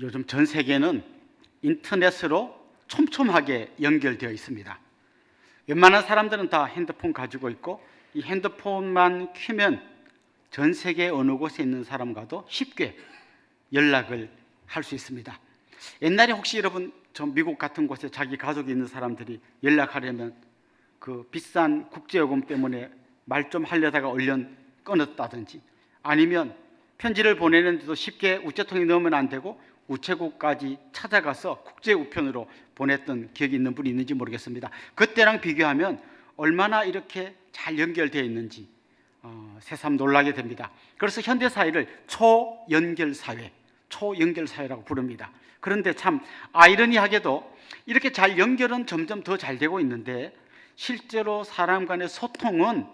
요즘 전 세계는 인터넷으로 촘촘하게 연결되어 있습니다. 웬만한 사람들은 다 핸드폰 가지고 있고 이 핸드폰만 켜면 전 세계 어느 곳에 있는 사람과도 쉽게 연락을 할 수 있습니다. 옛날에 혹시 여러분 저 미국 같은 곳에 자기 가족이 있는 사람들이 연락하려면 그 비싼 국제요금 때문에 말 좀 하려다가 얼른 끊었다든지 아니면 편지를 보내는데도 쉽게 우체통에 넣으면 안 되고 우체국까지 찾아가서 국제 우편으로 보냈던 기억이 있는 분이 있는지 모르겠습니다. 그때랑 비교하면 얼마나 이렇게 잘 연결되어 있는지 어, 새삼 놀라게 됩니다. 그래서 현대 사회를 초연결 사회, 초연결 사회라고 부릅니다. 그런데 참 아이러니하게도 이렇게 잘 연결은 점점 더 잘 되고 있는데 실제로 사람 간의 소통은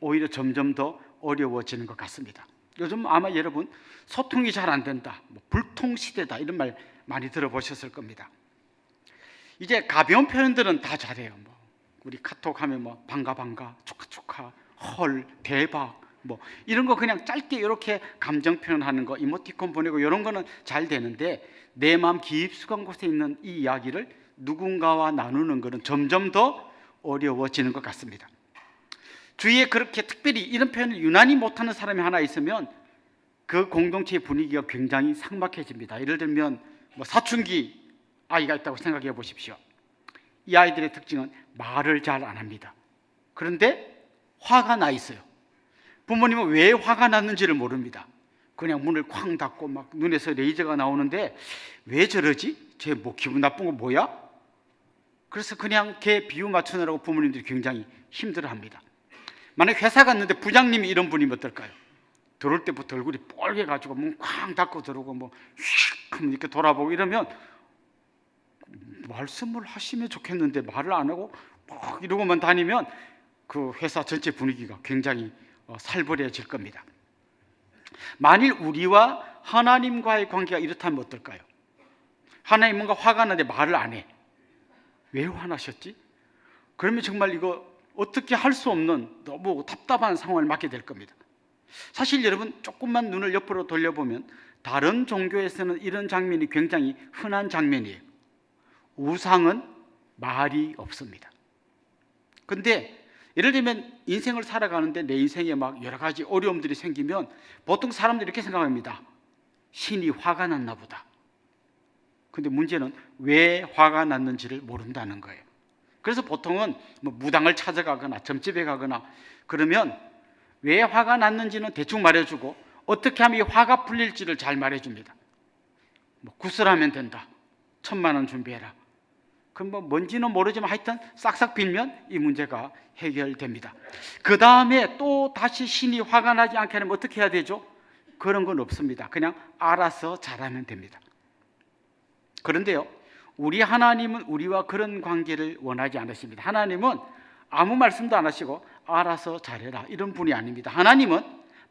오히려 점점 더 어려워지는 것 같습니다. 요즘 아마 여러분 소통이 잘 안 된다, 뭐 불통 시대다 이런 말 많이 들어보셨을 겁니다. 이제 가벼운 표현들은 다 잘해요. 뭐 우리 카톡 하면 뭐 반가 반가, 축하 축하, 헐, 대박, 뭐 이런 거 그냥 짧게 이렇게 감정 표현하는 거, 이모티콘 보내고 이런 거는 잘 되는데 내 마음 깊숙한 곳에 있는 이 이야기를 누군가와 나누는 것은 점점 더 어려워지는 것 같습니다. 주위에 그렇게 특별히 이런 표현을 유난히 못하는 사람이 하나 있으면 그 공동체의 분위기가 굉장히 삭막해집니다. 예를 들면 뭐 사춘기 아이가 있다고 생각해 보십시오. 이 아이들의 특징은 말을 잘 안 합니다. 그런데 화가 나 있어요. 부모님은 왜 화가 났는지를 모릅니다. 그냥 문을 쾅 닫고 막 눈에서 레이저가 나오는데 왜 저러지? 쟤 뭐 기분 나쁜 거 뭐야? 그래서 그냥 걔 비유 맞추느라고 부모님들이 굉장히 힘들어 합니다. 만약 회사 갔는데 부장님이 이런 분이면 어떨까요? 들어올 때부터 얼굴이 뻘게 가지고 문 쾅 닫고 들어오고 뭐휙 이렇게 돌아보고 이러면 말씀을 하시면 좋겠는데 말을 안 하고 막 이러고만 다니면 그 회사 전체 분위기가 굉장히 어, 살벌해질 겁니다. 만일 우리와 하나님과의 관계가 이렇다면 어떨까요? 하나님 뭔가 화가 나는데 말을 안 해. 왜 화나셨지? 그러면 정말 이거 어떻게 할 수 없는 너무 답답한 상황을 맞게 될 겁니다. 사실 여러분 조금만 눈을 옆으로 돌려보면 다른 종교에서는 이런 장면이 굉장히 흔한 장면이에요. 우상은 말이 없습니다. 근데 예를 들면 인생을 살아가는데 내 인생에 막 여러 가지 어려움들이 생기면 보통 사람들이 이렇게 생각합니다. 신이 화가 났나 보다. 근데 문제는 왜 화가 났는지를 모른다는 거예요. 그래서 보통은 뭐 무당을 찾아가거나 점집에 가거나 그러면 왜 화가 났는지는 대충 말해주고 어떻게 하면 이 화가 풀릴지를 잘 말해줍니다. 뭐 구슬하면 된다. 천만 원 준비해라. 그럼 뭐 뭔지는 모르지만 하여튼 싹싹 빌면 이 문제가 해결됩니다. 그 다음에 또 다시 신이 화가 나지 않게 하면 어떻게 해야 되죠? 그런 건 없습니다. 그냥 알아서 잘하면 됩니다. 그런데요, 우리 하나님은 우리와 그런 관계를 원하지 않으십니다. 하나님은 아무 말씀도 안 하시고 알아서 잘해라 이런 분이 아닙니다. 하나님은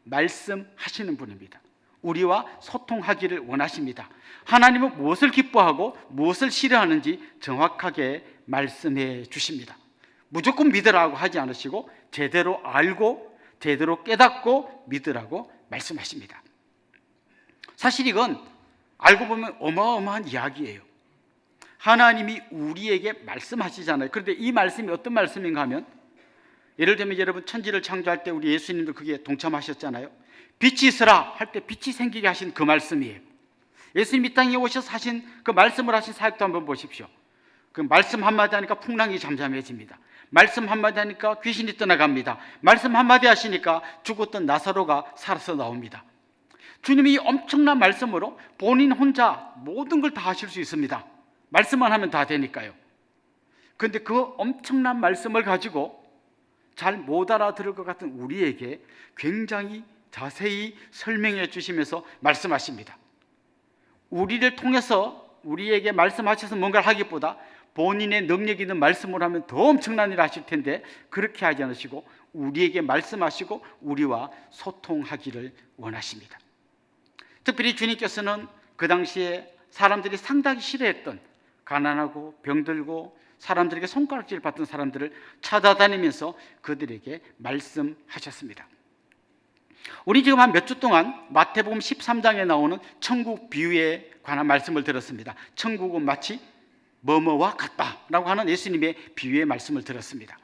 말씀하시는 분입니다. 우리와 소통하기를 원하십니다. 하나님은 무엇을 기뻐하고 무엇을 싫어하는지 정확하게 말씀해 주십니다. 무조건 믿으라고 하지 않으시고 제대로 알고 제대로 깨닫고 믿으라고 말씀하십니다. 사실 이건 알고 보면 어마어마한 이야기예요. 하나님이 우리에게 말씀하시잖아요. 그런데 이 말씀이 어떤 말씀인가 하면 예를 들면 여러분 천지를 창조할 때 우리 예수님도 그게 동참하셨잖아요. 빛이 있으라 할 때 빛이 생기게 하신 그 말씀이에요. 예수님 이 땅에 오셔서 하신 그 말씀을 하신 사역도 한번 보십시오. 그 말씀 한마디 하니까 풍랑이 잠잠해집니다. 말씀 한마디 하니까 귀신이 떠나갑니다. 말씀 한마디 하시니까 죽었던 나사로가 살아서 나옵니다. 주님이 엄청난 말씀으로 본인 혼자 모든 걸 다 하실 수 있습니다. 말씀만 하면 다 되니까요. 그런데 그 엄청난 말씀을 가지고 잘 못 알아들을 것 같은 우리에게 굉장히 자세히 설명해 주시면서 말씀하십니다. 우리를 통해서 우리에게 말씀하셔서 뭔가를 하기보다 본인의 능력 있는 말씀을 하면 더 엄청난 일을 하실 텐데 그렇게 하지 않으시고 우리에게 말씀하시고 우리와 소통하기를 원하십니다. 특별히 주님께서는 그 당시에 사람들이 상당히 싫어했던 가난하고 병들고 사람들에게 손가락질 받던 사람들을 찾아다니면서 그들에게 말씀하셨습니다. 우리 지금 한 몇 주 동안 마태복음 13장에 나오는 천국 비유에 관한 말씀을 들었습니다. 천국은 마치 뭐뭐와 같다라고 하는 예수님의 비유의 말씀을 들었습니다.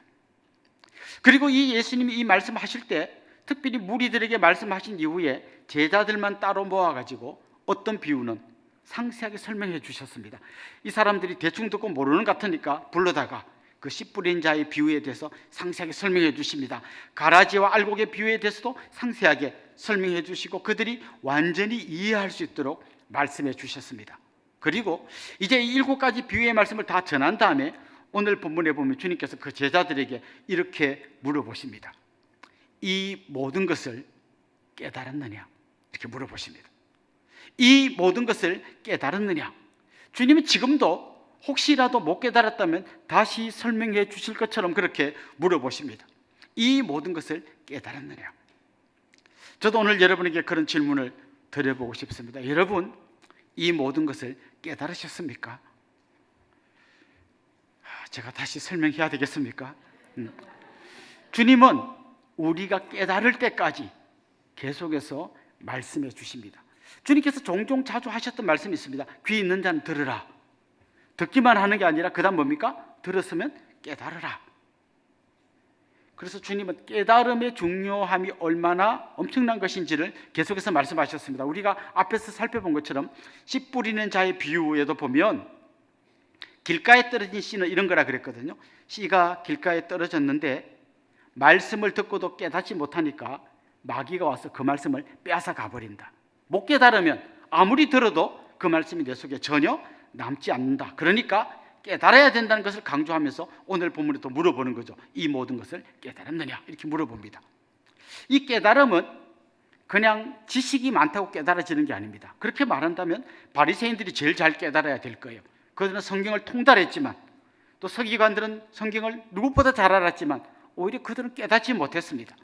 그리고 이 예수님이 이 말씀하실 때 특별히 무리들에게 말씀하신 이후에 제자들만 따로 모아가지고 어떤 비유는 상세하게 설명해 주셨습니다. 이 사람들이 대충 듣고 모르는 것 같으니까 불러다가 그 씨 뿌린 자의 비유에 대해서 상세하게 설명해 주십니다. 가라지와 알곡의 비유에 대해서도 상세하게 설명해 주시고 그들이 완전히 이해할 수 있도록 말씀해 주셨습니다. 그리고 이제 이 일곱 가지 비유의 말씀을 다 전한 다음에 오늘 본문에 보면 주님께서 그 제자들에게 이렇게 물어보십니다. 이 모든 것을 깨달았느냐? 이렇게 물어보십니다. 이 모든 것을 깨달았느냐? 주님은 지금도 혹시라도 못 깨달았다면 다시 설명해 주실 것처럼 그렇게 물어보십니다. 이 모든 것을 깨달았느냐? 저도 오늘 여러분에게 그런 질문을 드려보고 싶습니다. 여러분, 이 모든 것을 깨달으셨습니까? 아, 제가 다시 설명해야 되겠습니까? 음. 주님은 우리가 깨달을 때까지 계속해서 말씀해 주십니다. 주님께서 종종 자주 하셨던 말씀이 있습니다. 귀 있는 자는 들으라. 듣기만 하는 게 아니라 그다음 뭡니까? 들었으면 깨달으라. 그래서 주님은 깨달음의 중요함이 얼마나 엄청난 것인지를 계속해서 말씀하셨습니다. 우리가 앞에서 살펴본 것처럼 씨 뿌리는 자의 비유에도 보면 길가에 떨어진 씨는 이런 거라 그랬거든요. 씨가 길가에 떨어졌는데 말씀을 듣고도 깨닫지 못하니까 마귀가 와서 그 말씀을 빼앗아 가버린다. 못 깨달으면 아무리 들어도 그 말씀이 내 속에 전혀 남지 않는다. 그러니까 깨달아야 된다는 것을 강조하면서 오늘 본문에 또 물어보는 거죠. 이 모든 것을 깨달았느냐? 이렇게 물어봅니다. 이 깨달음은 그냥 지식이 많다고 깨달아지는 게 아닙니다. 그렇게 말한다면 바리새인들이 제일 잘 깨달아야 될 거예요. 그들은 성경을 통달했지만 또 서기관들은 성경을 누구보다 잘 알았지만 오히려 그들은 깨닫지 못했습니다.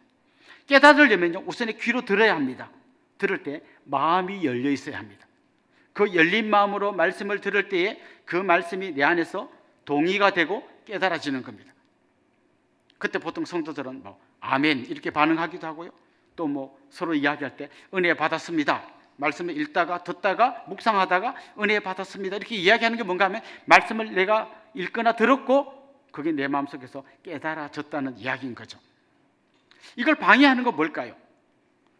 깨달으려면요 우선에 귀로 들어야 합니다. 들을 때 마음이 열려 있어야 합니다. 그 열린 마음으로 말씀을 들을 때에 그 말씀이 내 안에서 동의가 되고 깨달아지는 겁니다. 그때 보통 성도들은 뭐 아멘 이렇게 반응하기도 하고요. 또 뭐 서로 이야기할 때 은혜 받았습니다. 말씀을 읽다가 듣다가 묵상하다가 은혜 받았습니다. 이렇게 이야기하는 게 뭔가 하면 말씀을 내가 읽거나 들었고 그게 내 마음속에서 깨달아졌다는 이야기인 거죠. 이걸 방해하는 건 뭘까요?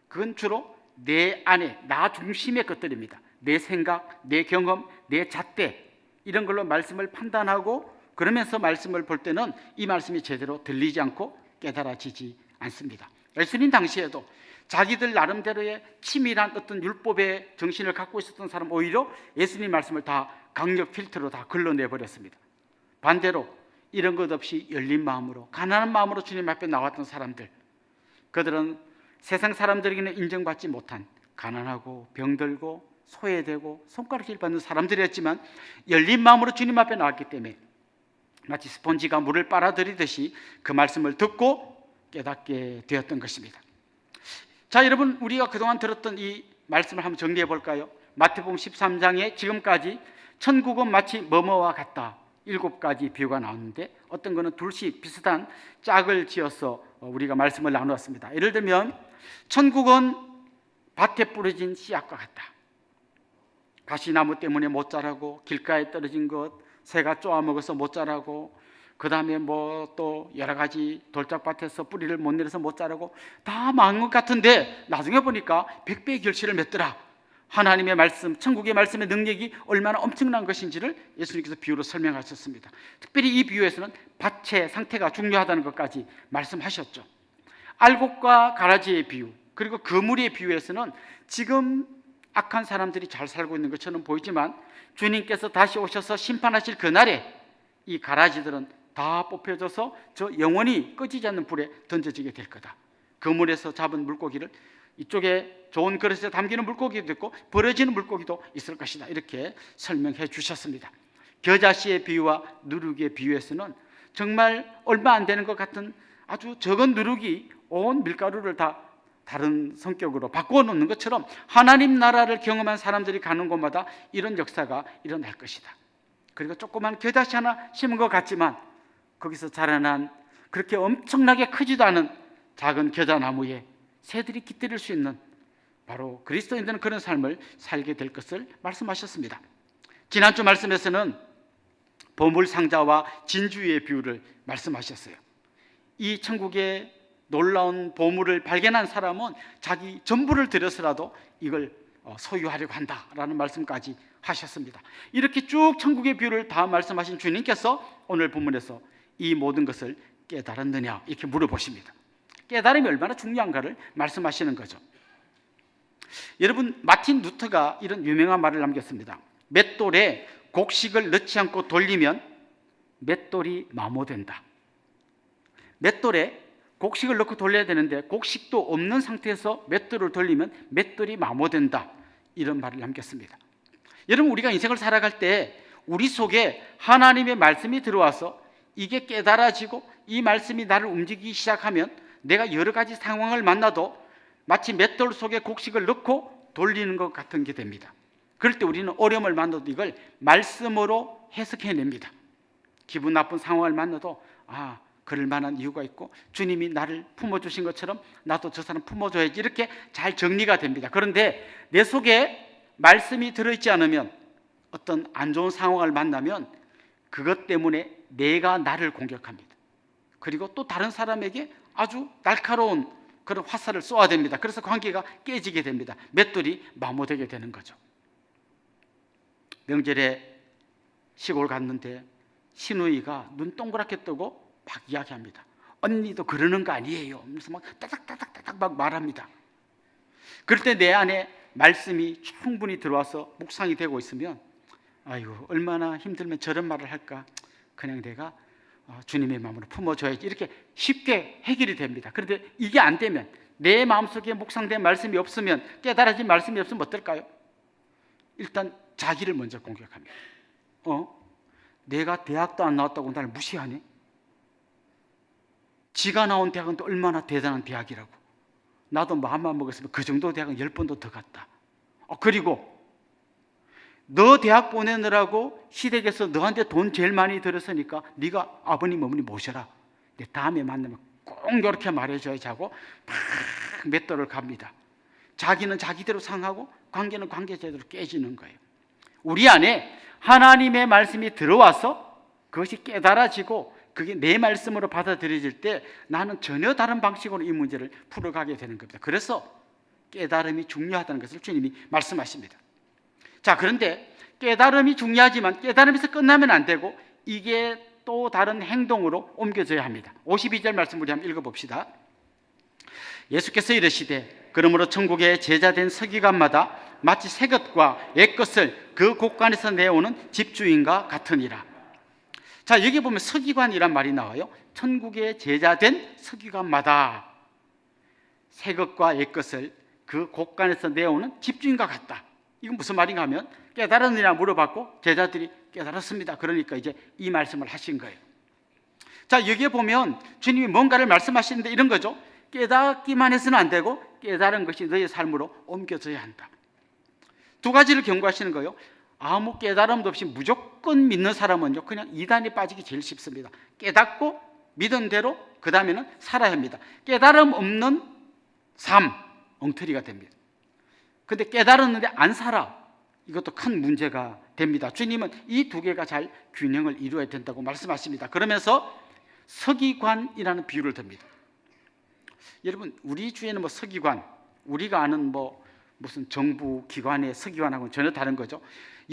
그건 주로 내 안에 나 중심의 것들입니다. 내 생각, 내 경험, 내 잣대 이런 걸로 말씀을 판단하고 그러면서 말씀을 볼 때는 이 말씀이 제대로 들리지 않고 깨달아지지 않습니다. 예수님 당시에도 자기들 나름대로의 치밀한 어떤 율법의 정신을 갖고 있었던 사람 오히려 예수님 말씀을 다 강력 필터로 다 걸러내 버렸습니다. 반대로 이런 것 없이 열린 마음으로 가난한 마음으로 주님 앞에 나왔던 사람들 그들은 세상 사람들에게는 인정받지 못한 가난하고 병들고 소외되고 손가락질 받는 사람들이었지만 열린 마음으로 주님 앞에 나왔기 때문에 마치 스폰지가 물을 빨아들이듯이 그 말씀을 듣고 깨닫게 되었던 것입니다. 자, 여러분 우리가 그동안 들었던 이 말씀을 한번 정리해 볼까요? 마태복음 13장에 지금까지 천국은 마치 뭐뭐와 같다. 일곱 가지 비유가 나왔는데 어떤 거는 둘씩 비슷한 짝을 지어서 우리가 말씀을 나누었습니다. 예를 들면 천국은 밭에 뿌려진 씨앗과 같다. 가시나무 때문에 못 자라고 길가에 떨어진 것 새가 쪼아 먹어서 못 자라고 그 다음에 뭐 또 여러 가지 돌짝밭에서 뿌리를 못 내려서 못 자라고 다 망한 것 같은데 나중에 보니까 백배의 결실을 맺더라. 하나님의 말씀, 천국의 말씀의 능력이 얼마나 엄청난 것인지를 예수님께서 비유로 설명하셨습니다. 특별히 이 비유에서는 밭의 상태가 중요하다는 것까지 말씀하셨죠. 알곡과 가라지의 비유, 그리고 그물의 비유에서는 지금 악한 사람들이 잘 살고 있는 것처럼 보이지만 주님께서 다시 오셔서 심판하실 그날에 이 가라지들은 다 뽑혀져서 저 영원히 꺼지지 않는 불에 던져지게 될 거다. 그물에서 잡은 물고기를 이쪽에 좋은 그릇에 담기는 물고기도 있고 버려지는 물고기도 있을 것이다. 이렇게 설명해 주셨습니다. 겨자씨의 비유와 누룩의 비유에서는 정말 얼마 안 되는 것 같은 아주 적은 누룩이 온 밀가루를 다 다른 성격으로 바꾸어 놓는 것처럼 하나님 나라를 경험한 사람들이 가는 곳마다 이런 역사가 일어날 것이다. 그리고 조그만 겨자씨 하나 심은 것 같지만 거기서 자라난 그렇게 엄청나게 크지도 않은 작은 겨자나무에 새들이 깃들일 수 있는 바로 그리스도인들은 그런 삶을 살게 될 것을 말씀하셨습니다. 지난주 말씀에서는 보물 상자와 진주의 비유를 말씀하셨어요. 이 천국의 놀라운 보물을 발견한 사람은 자기 전부를 들여서라도 이걸 어, 소유하려고 한다라는 말씀까지 하셨습니다. 이렇게 쭉 천국의 비유를 다 말씀하신 주님께서 오늘 본문에서 이 모든 것을 깨달았느냐 이렇게 물어보십니다. 깨달음이 얼마나 중요한가를 말씀하시는 거죠. 여러분 마틴 루터가 이런 유명한 말을 남겼습니다. 맷돌에 곡식을 넣지 않고 돌리면 맷돌이 마모된다. 맷돌에 곡식을 넣고 돌려야 되는데 곡식도 없는 상태에서 맷돌을 돌리면 맷돌이 마모된다. 이런 말을 남겼습니다. 여러분 우리가 인생을 살아갈 때 우리 속에 하나님의 말씀이 들어와서 이게 깨달아지고 이 말씀이 나를 움직이기 시작하면 내가 여러 가지 상황을 만나도 마치 맷돌 속에 곡식을 넣고 돌리는 것 같은 게 됩니다. 그럴 때 우리는 어려움을 만나도 이걸 말씀으로 해석해냅니다. 기분 나쁜 상황을 만나도 아 그럴 만한 이유가 있고 주님이 나를 품어 주신 것처럼 나도 저 사람 품어 줘야지 이렇게 잘 정리가 됩니다. 그런데 내 속에 말씀이 들어 있지 않으면 어떤 안 좋은 상황을 만나면 그것 때문에 내가 나를 공격합니다. 그리고 또 다른 사람에게 아주 날카로운 그런 화살을 쏘아야 됩니다. 그래서 관계가 깨지게 됩니다. 맷돌이 마모되게 되는 거죠. 명절에 시골 갔는데 시누이가 눈 동그랗게 뜨고 막 이야기합니다. 언니도 그러는 거 아니에요. 그래서 막 따닥따닥따닥 막 말합니다. 그럴 때 내 안에 말씀이 충분히 들어와서 묵상이 되고 있으면 아이고 얼마나 힘들면 저런 말을 할까 그냥 내가 어, 주님의 마음으로 품어줘야지 이렇게 쉽게 해결이 됩니다. 그런데 이게 안 되면 내 마음속에 묵상된 말씀이 없으면 깨달아진 말씀이 없으면 어떨까요? 일단 자기를 먼저 공격합니다. 어? 내가 대학도 안 나왔다고 나를 무시하네? 지가 나온 대학은 또 얼마나 대단한 대학이라고. 나도 마음만 먹었으면 그 정도 대학은 열 번도 더 갔다. 어, 그리고 너 대학 보내느라고 시댁에서 너한테 돈 제일 많이 들었으니까 네가 아버님 어머니 모셔라. 내 다음에 만나면 꼭 이렇게 말해줘야지 하고 막 맷돌을 갑니다. 자기는 자기대로 상하고 관계는 관계제대로 깨지는 거예요. 우리 안에 하나님의 말씀이 들어와서 그것이 깨달아지고 그게 내 말씀으로 받아들여질 때 나는 전혀 다른 방식으로 이 문제를 풀어가게 되는 겁니다. 그래서 깨달음이 중요하다는 것을 주님이 말씀하십니다. 자, 그런데 깨달음이 중요하지만 깨달음에서 끝나면 안 되고 이게 또 다른 행동으로 옮겨져야 합니다. 52절 말씀 우리 한번 읽어봅시다. 예수께서 이르시되 그러므로 천국의 제자된 서기관마다 마치 새 것과 옛 것을 그 곳간에서 내오는 집주인과 같으니라. 자 여기 보면 서기관이란 말이 나와요. 천국의 제자된 서기관마다 새 것과 옛 것을 그 곳간에서 내오는 집주인과 같다. 이건 무슨 말인가 하면 깨달았느냐 물어봤고 제자들이 깨달았습니다. 그러니까 이제 이 말씀을 하신 거예요. 자 여기에 보면 주님이 뭔가를 말씀하시는데 이런 거죠. 깨닫기만 해서는 안 되고 깨달은 것이 너의 삶으로 옮겨져야 한다. 두 가지를 경고하시는 거예요. 아무 깨달음도 없이 무조건 믿는 사람은요 그냥 이단에 빠지기 제일 쉽습니다. 깨닫고 믿은 대로 그 다음에는 살아야 합니다. 깨달음 없는 삶 엉터리가 됩니다. 근데 깨달았는데 안 살아 이것도 큰 문제가 됩니다. 주님은 이 두 개가 잘 균형을 이루어야 된다고 말씀하십니다. 그러면서 서기관이라는 비유를 듭니다. 여러분 우리 주에는 뭐 서기관 우리가 아는 뭐 무슨 정부 기관의 서기관하고는 전혀 다른 거죠.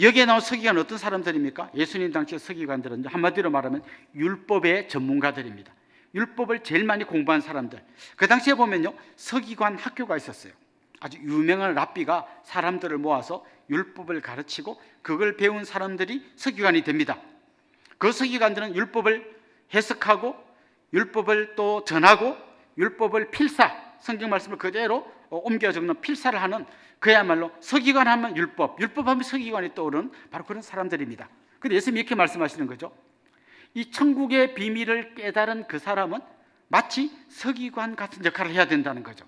여기에 나온 서기관 어떤 사람들입니까? 예수님 당시 서기관들은 한마디로 말하면 율법의 전문가들입니다. 율법을 제일 많이 공부한 사람들. 그 당시에 보면요 서기관 학교가 있었어요. 아주 유명한 랍비가 사람들을 모아서 율법을 가르치고 그걸 배운 사람들이 서기관이 됩니다. 그 서기관들은 율법을 해석하고 율법을 또 전하고 율법을 필사 성경 말씀을 그대로 어, 옮겨 적는 필사를 하는 그야말로 서기관 하면 율법, 율법 하면 서기관이 떠오르는 바로 그런 사람들입니다. 근데 예수님이 이렇게 말씀하시는 거죠. 이 천국의 비밀을 깨달은 그 사람은 마치 서기관 같은 역할을 해야 된다는 거죠.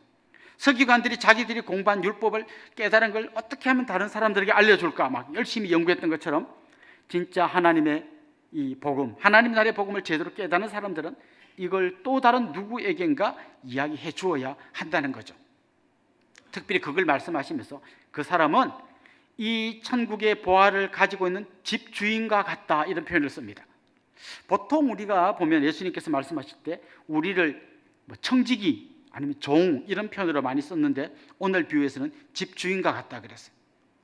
서기관들이 자기들이 공부한 율법을 깨달은 걸 어떻게 하면 다른 사람들에게 알려줄까 막 열심히 연구했던 것처럼 진짜 하나님의 이 복음, 하나님 나라의 복음을 제대로 깨닫는 사람들은 이걸 또 다른 누구에겐가 이야기해 주어야 한다는 거죠. 특별히 그걸 말씀하시면서 그 사람은 이 천국의 보화를 가지고 있는 집 주인과 같다 이런 표현을 씁니다. 보통 우리가 보면 예수님께서 말씀하실 때 우리를 뭐 청지기 아니면 종 이런 표현으로 많이 썼는데 오늘 비유에서는 집 주인과 같다 그랬어요.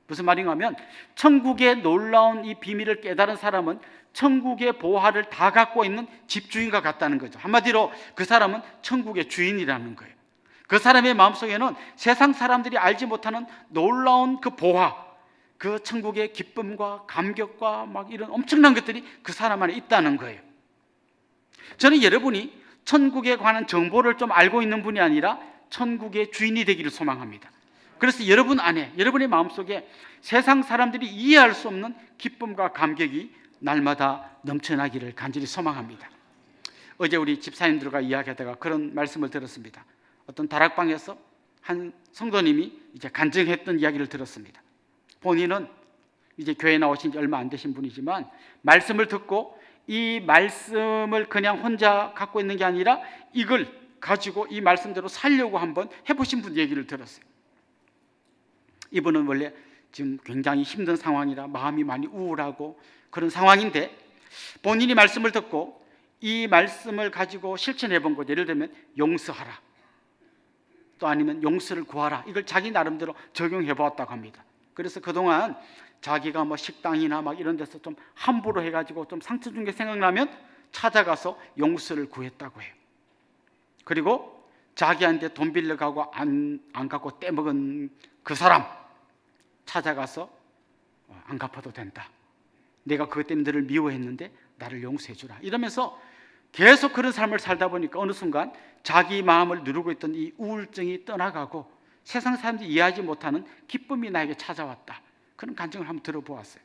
무슨 말인가 하면 천국의 놀라운 이 비밀을 깨달은 사람은 천국의 보화를 다 갖고 있는 집주인과 같다는 거죠. 한마디로 그 사람은 천국의 주인이라는 거예요. 그 사람의 마음속에는 세상 사람들이 알지 못하는 놀라운 그 보화, 그 천국의 기쁨과 감격과 막 이런 엄청난 것들이 그 사람 안에 있다는 거예요. 저는 여러분이 천국에 관한 정보를 좀 알고 있는 분이 아니라 천국의 주인이 되기를 소망합니다. 그래서 여러분 안에, 여러분의 마음속에 세상 사람들이 이해할 수 없는 기쁨과 감격이 날마다 넘쳐나기를 간절히 소망합니다. 어제 우리 집사님들과 이야기하다가 그런 말씀을 들었습니다. 어떤 다락방에서 한 성도님이 이제 간증했던 이야기를 들었습니다. 본인은 이제 교회 나오신 지 얼마 안 되신 분이지만 말씀을 듣고 이 말씀을 그냥 혼자 갖고 있는 게 아니라 이걸 가지고 이 말씀대로 살려고 한번 해보신 분 얘기를 들었어요. 이분은 원래 지금 굉장히 힘든 상황이라 마음이 많이 우울하고 그런 상황인데 본인이 말씀을 듣고 이 말씀을 가지고 실천해 본 것, 예를 들면 용서하라. 또 아니면 용서를 구하라. 이걸 자기 나름대로 적용해 보았다고 합니다. 그래서 그동안 자기가 뭐 식당이나 막 이런 데서 좀 함부로 해가지고 좀 상처 준 게 생각나면 찾아가서 용서를 구했다고 해요. 그리고 자기한테 돈 빌려가고 안, 안 갖고 떼먹은 그 사람 찾아가서 어, 안 갚아도 된다. 내가 그것 때문에 너를 미워했는데 나를 용서해 주라. 이러면서 계속 그런 삶을 살다 보니까 어느 순간 자기 마음을 누르고 있던 이 우울증이 떠나가고 세상 사람들이 이해하지 못하는 기쁨이 나에게 찾아왔다. 그런 간증을 한번 들어보았어요.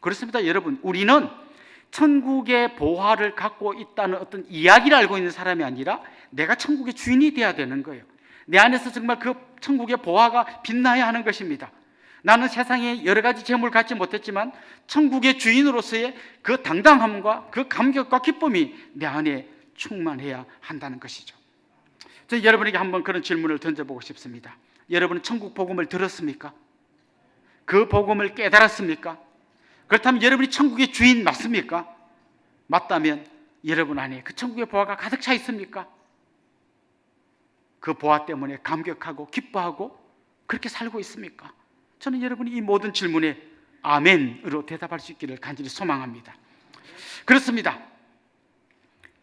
그렇습니다. 여러분, 우리는 천국의 보화를 갖고 있다는 어떤 이야기를 알고 있는 사람이 아니라 내가 천국의 주인이 되어야 되는 거예요. 내 안에서 정말 그 천국의 보화가 빛나야 하는 것입니다. 나는 세상에 여러 가지 재물을 갖지 못했지만 천국의 주인으로서의 그 당당함과 그 감격과 기쁨이 내 안에 충만해야 한다는 것이죠. 저 여러분에게 한번 그런 질문을 던져보고 싶습니다. 여러분은 천국 복음을 들었습니까? 그 복음을 깨달았습니까? 그렇다면 여러분이 천국의 주인 맞습니까? 맞다면 여러분 안에 그 천국의 보화가 가득 차 있습니까? 그 보화 때문에 감격하고 기뻐하고 그렇게 살고 있습니까? 저는 여러분이 이 모든 질문에 아멘으로 대답할 수 있기를 간절히 소망합니다. 그렇습니다.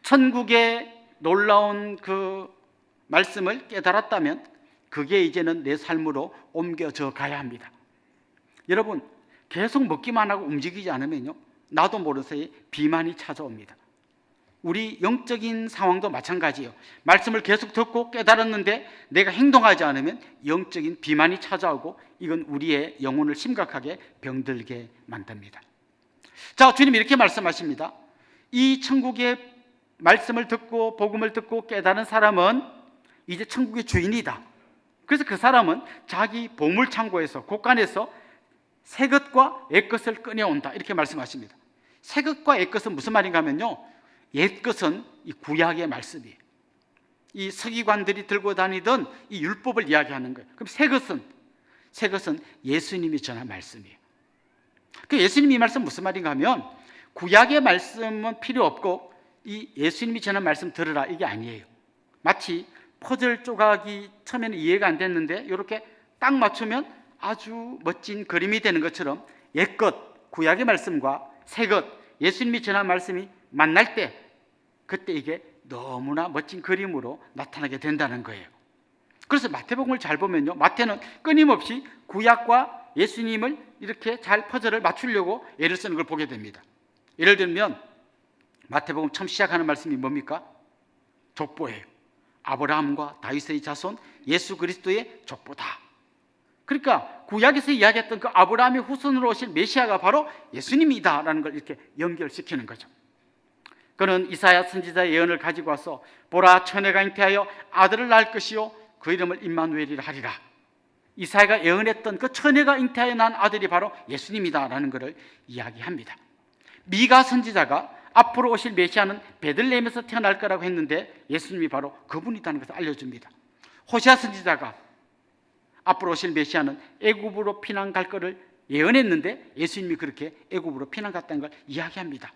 천국의 놀라운 그 말씀을 깨달았다면 그게 이제는 내 삶으로 옮겨져 가야 합니다. 여러분, 계속 먹기만 하고 움직이지 않으면요. 나도 사이에 비만이 찾아옵니다. 우리 영적인 상황도 마찬가지예요. 말씀을 계속 듣고 깨달았는데 내가 행동하지 않으면 영적인 비만이 찾아오고 이건 우리의 영혼을 심각하게 병들게 만듭니다. 자, 주님 이렇게 말씀하십니다. 이 천국의 말씀을 듣고 복음을 듣고 깨달은 사람은 이제 천국의 주인이다. 그래서 그 사람은 자기 보물 창고에서 곳간에서 새 것과 옛 것을 꺼내온다. 이렇게 말씀하십니다. 새 것과 옛 것은 무슨 말인가 하면요. 옛 것은 이 구약의 말씀이에요. 이 서기관들이 들고 다니던 이 율법을 이야기하는 거예요. 그럼 새 것은 새 것은 예수님이 전한 말씀이에요. 그 예수님이 말씀 무슨 말인가 하면 구약의 말씀은 필요 없고 이 예수님이 전한 말씀 들으라 이게 아니에요. 마치 퍼즐 조각이 처음에는 이해가 안 됐는데 이렇게 딱 맞추면 아주 멋진 그림이 되는 것처럼 옛것 구약의 말씀과 새것 예수님이 전한 말씀이 만날 때 그때 이게 너무나 멋진 그림으로 나타나게 된다는 거예요. 그래서 마태복음을 잘 보면요. 마태는 끊임없이 구약과 예수님을 이렇게 잘 퍼즐을 맞추려고 애를 쓰는 걸 보게 됩니다. 예를 들면 마태복음 처음 시작하는 말씀이 뭡니까? 족보예요. 아브라함과 다윗의 자손 예수 그리스도의 족보다. 그러니까 구약에서 이야기했던 그 아브라함의 후손으로 오실 메시아가 바로 예수님이다라는 걸 이렇게 연결시키는 거죠. 그는 이사야 선지자의 예언을 가지고 와서 보라 처녀가 잉태하여 아들을 낳을 것이요 그 이름을 임마누엘이라 하리라. 이사야가 예언했던 그 처녀가 잉태하여 난 아들이 바로 예수님이다라는 것을 이야기합니다. 미가 선지자가 앞으로 오실 메시아는 베들레헴에서 태어날 거라고 했는데 예수님이 바로 그분이라는 것을 알려줍니다. 호시아 선지자가 앞으로 오실 메시아는 애굽으로 피난 갈 거를 예언했는데 예수님이 그렇게 애굽으로 피난 갔다는 걸 이야기합니다.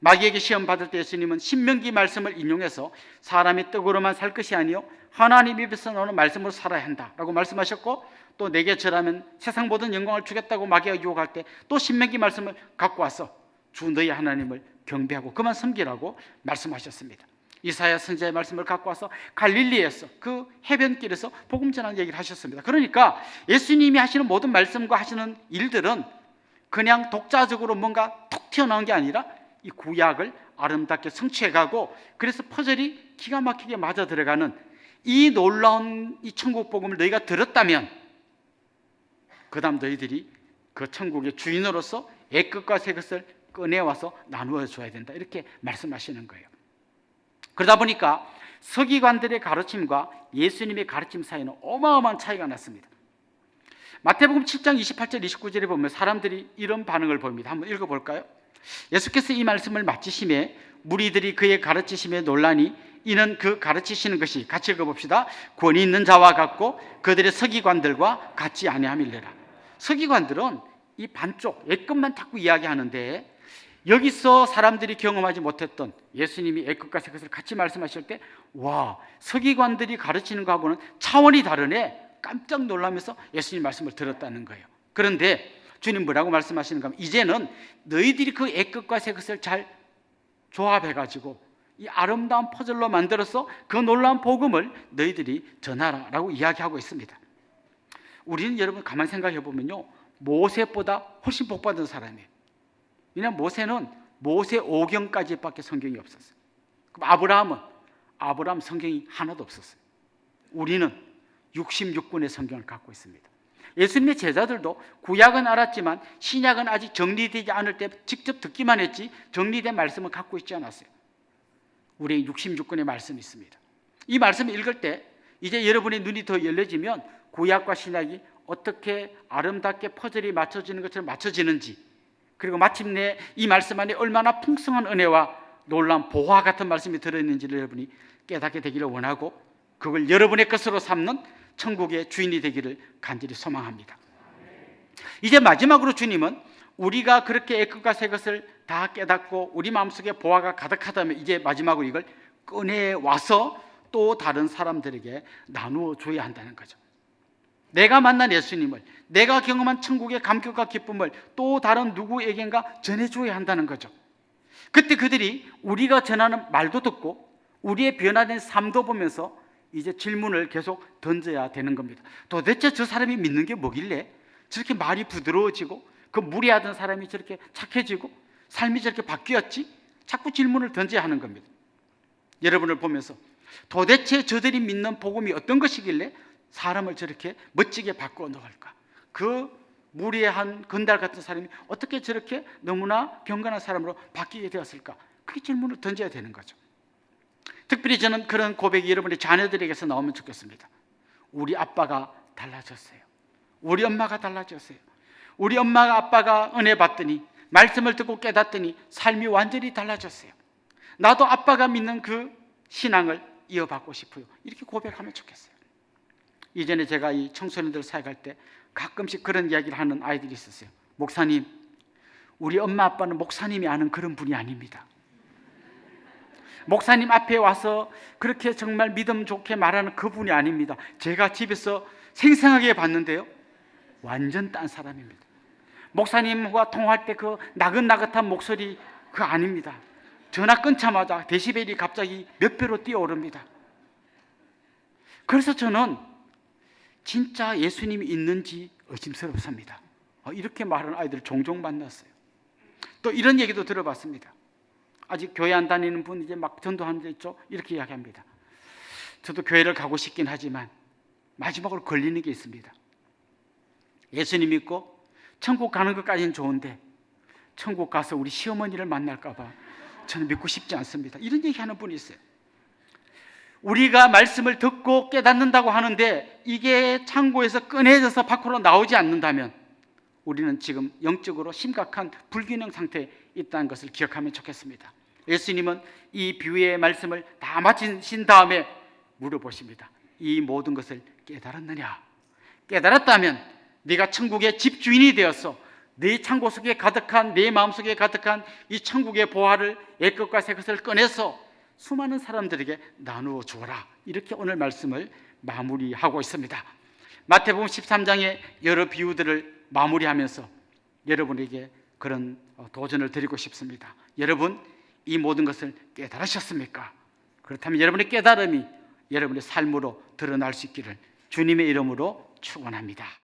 마귀에게 시험 받을 때 예수님은 신명기 말씀을 인용해서 사람의 떡으로만 살 것이 아니요 하나님 입에서 나오는 말씀으로 살아야 한다라고 말씀하셨고 또 내게 절하면 세상 모든 영광을 주겠다고 마귀가 유혹할 때 또 신명기 말씀을 갖고 와서 주 너희 하나님을 경배하고 그만 섬기라고 말씀하셨습니다. 이사야 선지자의 말씀을 갖고 와서 갈릴리에서 그 해변길에서 복음 전하는 얘기를 하셨습니다. 그러니까 예수님이 하시는 모든 말씀과 하시는 일들은 그냥 독자적으로 뭔가 툭 튀어나온 게 아니라 이 구약을 아름답게 성취해가고 그래서 퍼즐이 기가 막히게 맞아 들어가는 이 놀라운 이 천국 복음을 너희가 들었다면 그다음 너희들이 그 천국의 주인으로서 애끝과 새것을 꺼내와서 나누어 줘야 된다 이렇게 말씀하시는 거예요. 그러다 보니까 서기관들의 가르침과 예수님의 가르침 사이는 어마어마한 차이가 났습니다. 마태복음 7장 28절 29절에 보면 사람들이 이런 반응을 보입니다. 한번 읽어볼까요? 예수께서 이 말씀을 마치심에 무리들이 그의 가르치심에 논란이 이는 그 가르치시는 것이 같이 읽어봅시다. 권위 있는 자와 같고 그들의 서기관들과 같지 아니함일래라. 서기관들은 이 반쪽 애끝만 자꾸 이야기하는데 여기서 사람들이 경험하지 못했던 예수님이 애끝과 새것을 같이 말씀하실 때 와 서기관들이 가르치는 거하고는 차원이 다르네 깜짝 놀라면서 예수님 말씀을 들었다는 거예요. 그런데 주님 뭐라고 말씀하시는가 하면 이제는 너희들이 그 애끝과 새것을 잘 조합해 가지고 이 아름다운 퍼즐로 만들어서 그 놀라운 복음을 너희들이 전하라라고 이야기하고 있습니다. 우리는 여러분 가만 생각해 보면요 모세보다 훨씬 복 받은 사람이에요. 왜냐하면 모세는 모세 오경까지밖에 성경이 없었어요. 그럼 아브라함은 아브라함 성경이 하나도 없었어요. 우리는 66권의 성경을 갖고 있습니다. 예수님의 제자들도 구약은 알았지만 신약은 아직 정리되지 않을 때 직접 듣기만 했지 정리된 말씀을 갖고 있지 않았어요. 우리 66권의 말씀이 있습니다. 이 말씀을 읽을 때 이제 여러분의 눈이 더 열려지면 구약과 신약이 어떻게 아름답게 퍼즐이 맞춰지는 것처럼 맞춰지는지 그리고 마침내 이 말씀 안에 얼마나 풍성한 은혜와 놀라운 보화 같은 말씀이 들어있는지를 여러분이 깨닫게 되기를 원하고 그걸 여러분의 것으로 삼는 천국의 주인이 되기를 간절히 소망합니다. 이제 마지막으로 주님은 우리가 그렇게 애끝과 새 것을 다 깨닫고 우리 마음속에 보화가 가득하다면 이제 마지막으로 이걸 꺼내 와서 또 다른 사람들에게 나누어 줘야 한다는 거죠. 내가 만난 예수님을 내가 경험한 천국의 감격과 기쁨을 또 다른 누구에겐가 전해줘야 한다는 거죠. 그때 그들이 우리가 전하는 말도 듣고 우리의 변화된 삶도 보면서 이제 질문을 계속 던져야 되는 겁니다. 도대체 저 사람이 믿는 게 뭐길래 저렇게 말이 부드러워지고 그 무례하던 사람이 저렇게 착해지고 삶이 저렇게 바뀌었지? 자꾸 질문을 던져야 하는 겁니다. 여러분을 보면서 도대체 저들이 믿는 복음이 어떤 것이길래 사람을 저렇게 멋지게 바꾸어 놓을까? 그 무례한 건달 같은 사람이 어떻게 저렇게 너무나 경건한 사람으로 바뀌게 되었을까? 그게 질문을 던져야 되는 거죠. 특별히 저는 그런 고백이 여러분의 자녀들에게서 나오면 좋겠습니다. 우리 아빠가 달라졌어요. 우리 엄마가 달라졌어요. 우리 엄마가 아빠가 은혜 받더니 말씀을 듣고 깨닫더니 삶이 완전히 달라졌어요. 나도 아빠가 믿는 그 신앙을 이어받고 싶어요. 이렇게 고백하면 좋겠어요. 이전에 제가 이 청소년들 사역할 때 가끔씩 그런 이야기를 하는 아이들이 있었어요. 목사님, 우리 엄마 아빠는 목사님이 아는 그런 분이 아닙니다. 목사님 앞에 와서 그렇게 정말 믿음 좋게 말하는 그분이 아닙니다. 제가 집에서 생생하게 봤는데요. 완전 딴 사람입니다. 목사님과 통화할 때 그 나긋나긋한 목소리 그 아닙니다. 전화 끊자마자 데시벨이 갑자기 몇 배로 뛰어오릅니다. 그래서 저는 진짜 예수님이 있는지 의심스럽습니다. 어, 이렇게 말하는 아이들 종종 만났어요. 또 이런 얘기도 들어봤습니다. 아직 교회 안 다니는 분 이제 막 전도하는 데 있죠. 이렇게 이야기합니다. 저도 교회를 가고 싶긴 하지만 마지막으로 걸리는 게 있습니다. 예수님 믿고 천국 가는 것까지는 좋은데 천국 가서 우리 시어머니를 만날까 봐 저는 믿고 싶지 않습니다. 이런 얘기 하는 분이 있어요. 우리가 말씀을 듣고 깨닫는다고 하는데 이게 창고에서 꺼내져서 밖으로 나오지 않는다면 우리는 지금 영적으로 심각한 불균형 상태에 있다는 것을 기억하면 좋겠습니다. 예수님은 이 비유의 말씀을 다 마치신 다음에 물어보십니다. 이 모든 것을 깨달았느냐? 깨달았다면 네가 천국의 집주인이 되어서 네 창고 속에 가득한 네 마음 속에 가득한 이 천국의 보화를 옛것과 새것을 꺼내서 수많은 사람들에게 나누어 주어라. 이렇게 오늘 말씀을 마무리하고 있습니다. 마태복음 13장의 여러 비유들을 마무리하면서 여러분에게 그런 어, 도전을 드리고 싶습니다. 여러분 이 모든 것을 깨달으셨습니까? 그렇다면 여러분의 깨달음이 여러분의 삶으로 드러날 수 있기를 주님의 이름으로 축원합니다.